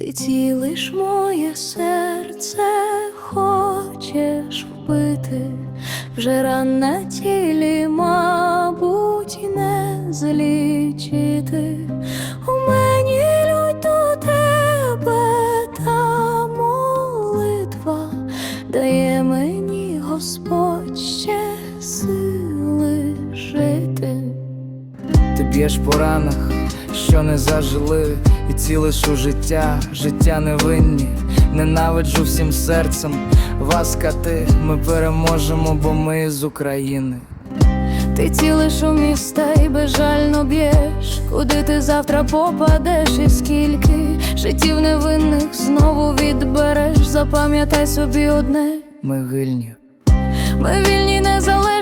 Ти цілиш моє серце, хочеш вбити, вже ран на тілі, мабуть, не злічити. У мені лють до тебе та молитва дає мені Господь ще сили жити. Ти б'єш по ранах, що не зажили, і цілиш у життя, життя невинні, ненавиджу всім серцем вас, кати, ми переможемо, бо ми з України. Ти цілиш у міста і безжально б'єш, куди ти завтра попадеш, і скільки життів невинних знову відбереш, запам'ятай собі одне. Ми вільні. Ми вільні, незалежні,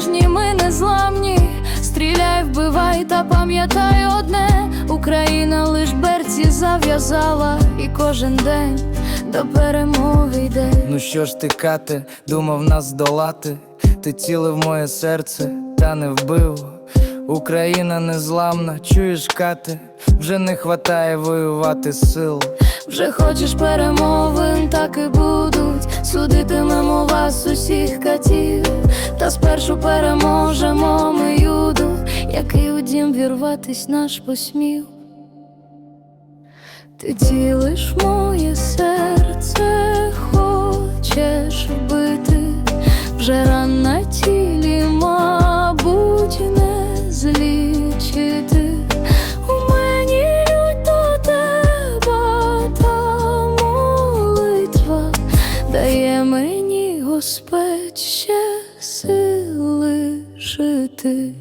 зав'язала, і кожен день до перемоги йде. Ну що ж ти, кате, думав нас здолати, ти цілив моє серце, та не вбив. Україна незламна, чуєш, кате, вже не хватає воювати сил. Вже хочеш перемовин, так і будуть. Судитимемо вас усіх катів. Та спершу переможемо ми юду, який у дім вірватись наш посмів. Ти цілиш моє серце, хочеш вбити, вже ран на тілі, мабуть, не злічити. У мені лють до тебе та молитва, дає мені Господь ще сили жити.